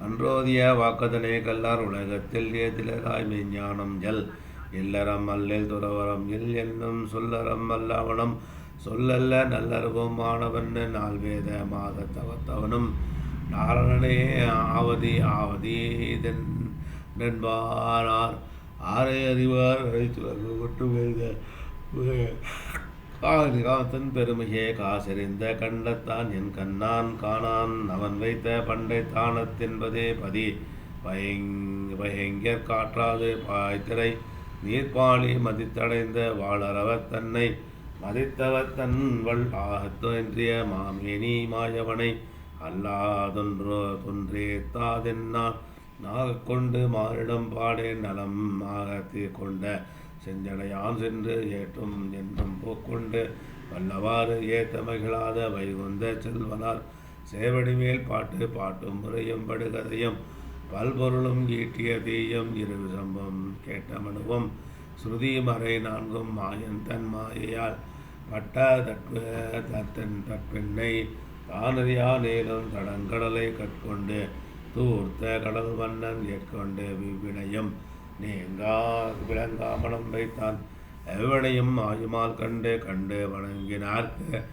அன்றோதிய வாக்கதனே கல்லார் உலகத்தில் ஏதிலராய் மெஞ்ஞானம் ஜல் இல்லறம் அல்லல் துறவரம் இல் என்னும் சொல்லறம் அல்லவனம் சொல்லல்ல நல்லறவும் மாணவன் நால்வேத மாத தவத்தவனும் நாரணனே ஆவதி ஆவதி என்பாரார் ஆரை அறிவார் அழைத்துவர் ஒட்டு வேத பெருமையே காசெறிந்த கண்டத்தான் என் கண்ணான் காணான். அவன் வைத்த பண்டை தானத்தென்பதே பதி. பயங் பயங்கர் காற்றாது பாய்த்திரை நீர்ப்பாளி மதித்தடைந்த வாழறவர் தன்னை. மதித்தவர் தன்வள் ஆகத்தோன்றிய மாமேனி மாயவனை. அல்லாதொன்றோ தொன்றேத்தாதென்னா நாக கொண்டு மாறிடம் பாடே நலம் ஆகத்தி கொண்ட செஞ்சடையான் சென்று ஏற்றும் என்றும் போக்கொண்டு. வல்லவாறு ஏத்த மகிழாத வைகுந்த செல்வனார். சேவடிமேல் பாட்டு பாட்டும் முறையும் படுகதையும். பல்பொருளும் ஈட்டிய தீயம் இரு சம்பம் கேட்ட மனுவும். ஸ்ருதி மறை நான்கும் மாயன் தன் மாயையால். பட்ட தட்ப தத்தன் தற்பெண்ணை தானறியா நேரம் தடங்கடலை கற்கொண்டு தூர்த்த கடல் வண்ணன் ஏற்கொண்டு விவினையும் நீங்கா விளங்காமலும் வைத்தான். எவனையும் ஆயுமால் கண்டு கண்டு வணங்கினார்க்கு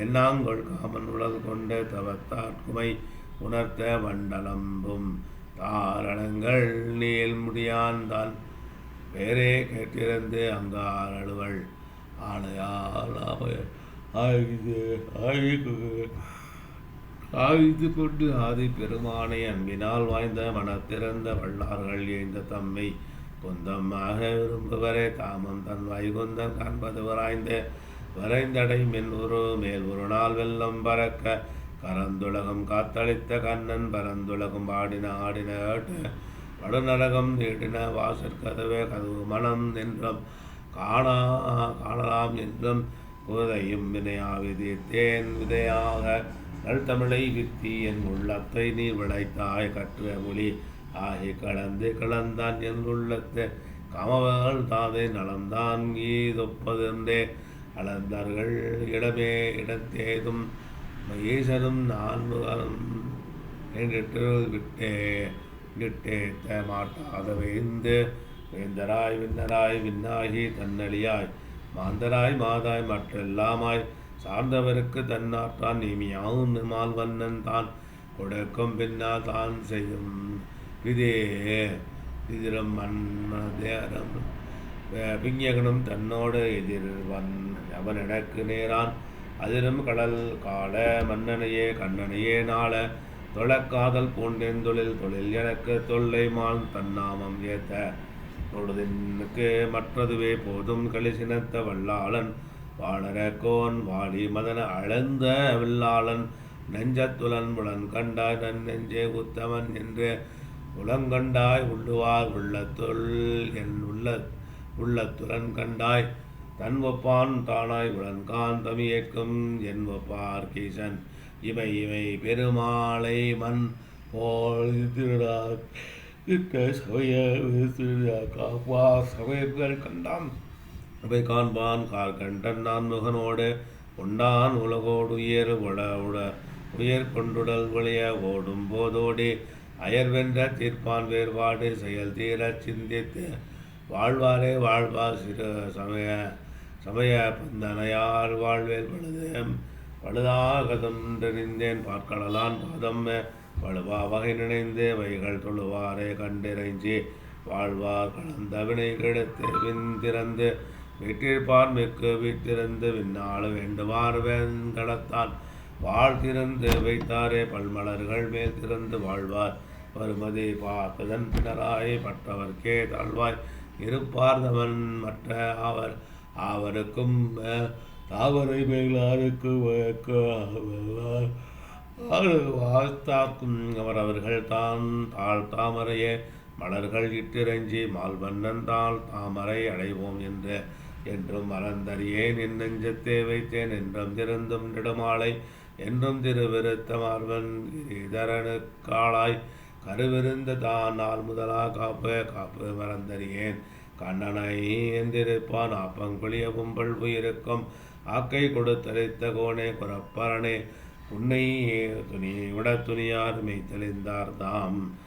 என்னாங்கொள் காமன் உடல் கொண்டு தவத்தாட்குமை உணர்த்த வண்டலம்பும். தாரணங்கள் நீள் முடியான்தான். வேறே கேட்டிருந்து அங்கார் அழுவள். ஆலையால் ஆயுது தாவித்து கொண்டு ஆதி பெருமானை அன்பினால் வாய்ந்த மனத்திறந்த வல்லார்கள் எழுந்த தம்மை கொந்தமாக விரும்புவரே தாமம் தன் வைகுந்தன் காண்பது வராய்ந்த வரைந்தடை மென் மேல் ஒரு நாள் வெள்ளம் பறக்க கரந்துலகம் காத்தளித்த கண்ணன் பரந்துலகம் ஆடின ஆடின ஏட்டு படுநரகம் நீடின வாசற்கதவே கதவு மனம் நின்றும் காணா காணலாம் என்றும் உதையும் வினையாவிதித்தேன் விதையாக விதையாக நல்தமிழை வித்தி என் உள்ளத்தை நீர் விளைத்தாய் கற்ற மொழி. ஆகி கலந்து கலந்தான் என் உள்ளத்தை. கமவர்கள் தாதை நலந்தான் ஈதொப்பதென்றே அளந்தார்கள் இடமே இடத்தேதும். ஈசனும் நான்முகனும் என்றிட்டு விட்டே. விட்டேத்த மாட்டாத வேந்து. வேந்தராய் விண்ணராய் விண்ணாகி தன்னழியாய். மாந்தராய் மாதாய் மற்றெல்லாமாய். சார்ந்தவருக்கு தன்னாற்றான். நீமியாவும் நிமால் வண்ணன் தான். கொடுக்கும் பின்னால் தான் செய்யும் விதே. இதிரம் மன்மதேரம். விஞ்ஞகனும் தன்னோடு எதிர்வன். அவன் எனக்கு நேரான். அதிரும் கடல் கால மன்னனையே கண்ணனையே நாள. தொழக்காதல் பூண்டேன் தொழில் தொழில் எனக்கு தொல்லை மான் தன்னாமம் ஏத்த. தொழுதினுக்கு மற்றதுவே போதும். கலிசினத்த வல்லாளன் வாழற கோன் மதன அளந்த வில்லாளன் நெஞ்சத்துலன் புலன் கண்டாய் நன் நெஞ்சே உத்தமன் என்று உலங்கண்டாய் உள்ளுவார் உள்ளத்துள் என் உள்ள உள்ளத்துலன் கண்டாய் தன் ஒப்பான் தானாய் உலன்கான் தமியேற்கும் என் ஒப்பார் கீசன். இவை இவை பெருமாளை மண் போல் திருடா சமய காப்பா சமயங்கள் கண்டான் அவை காண்பான் கார்கண்டன் நான் முகனோடு உண்டான் உலகோடு உயர் உட உட உயர் கொண்டுடல் ஒளிய ஓடும் போதோடி அயர்வென்ற தீர்ப்பான் வேறுபாடு செயல் தீர சிந்தித்து வாழ்வாரே வாழ்வார் சிறு சமய சமய பந்தனையார் வாழ்வேல் பழுது பழுதாகதொன்றறிந்தேன் பார்க்கடலான் பாதம் வலுவா வகை நினைந்து வைகள் தொழுவாரே கண்டிறைஞ்சி வாழ்வார் கலந்த வினை கெடுத்து விந்திறந்து வீட்டிற்பார் மிக்க வீட்டிருந்து விண்ணாள வேண்டுவார் வேண்கடத்தான் வாழ் திறந்து வைத்தாரே பல்மலர்கள் மேல் திறந்து வாழ்வார். வருமதி பார்த்ததன் பின்னராய் பட்டவர்க்கே தாழ்வாய். இருப்பார்ந்தவன் மற்ற அவர் அவருக்கும் தாவரை மேலாருக்கு வாழ்த்தாக்கும் அவர் அவர்கள் தான் தாழ் தாமரையே. மலர்கள் இட்டிரஞ்சி மால்வண்ணன் தாழ் தாமரை அடைவோம் என்று என்றும் மறந்தறியேன். என் நெஞ்சத்தே வைத்தேன். என்றும் திருந்தும் நெடுமாலை. என்றும் திருவிருத்தமார்வன் இதரனுக்காளாய் கருவிருந்த தான் நாள் முதலா காப்பு காப்பு மறந்தறியேன். கண்ணனை எந்திருப்பான். ஆப்பங்குளிய கும்பல் உயிருக்கும். ஆக்கை கொடுத்தளித்த கோணே குரப்பரனே உன்னை துணியை விட துணியார் மெய்த்தெளிந்தார் தாம்.